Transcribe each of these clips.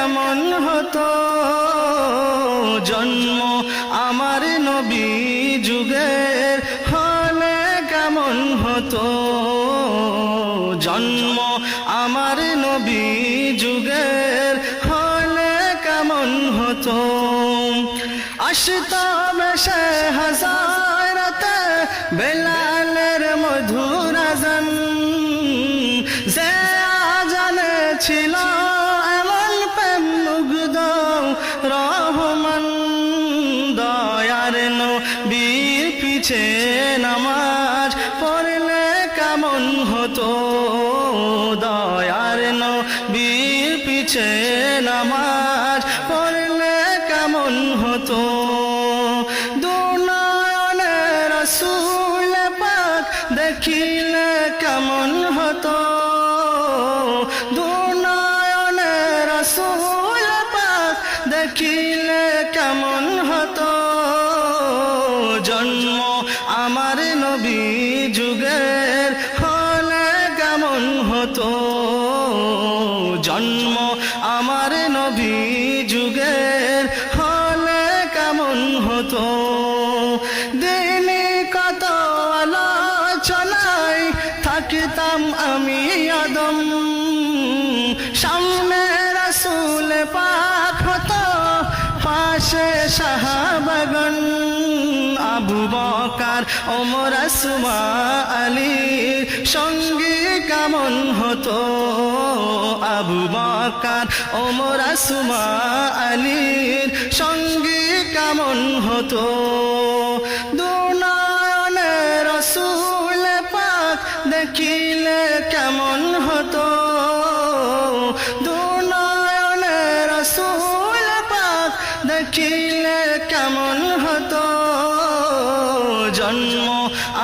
কেমন হতো জন্ম আমার নবী যুগের হলে কেমন হতো জন্ম আমার নবী যুগের হলে কেমন হতো আসতাম সে হাজারতে বেলালের মধুর আজান। যে আজানে ছিল পিছে নামাজ পড়লে কেমন হতো? দয়ার নবীর পিছে নামাজ পড়লে কেমন হতো? দুনয়নে রসুল পাক দেখিলে কেমন হতো? দুনয়নে রসুল পাক দেখিলে কেমন হতো? জন্ম আমার নবী যুগের হলে কেমন হতো? জন্ম আমার নবী যুগের হলে কেমন হতো? দিনে কত আলোচনায় থাকতাম আমি আদম। সামনে রসুল পাক হতো, পাশে সাহাবাগন আবু বকার ওমর সুমা আলী, সঙ্গী কেমন হতো আবু বকার? ওমর সুমা আলীর সঙ্গী কেমন হতো? দুনয়নে রসুল পাক দেখিলে কেমন হতো? জন্ম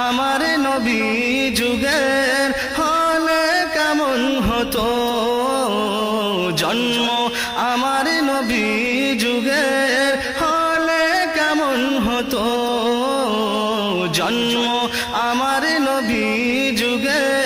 আমার নবী যুগের হলে কেমন হতো? জন্ম আমার নবী যুগের হলে কেমন হতো? জন্ম আমার নবী যুগের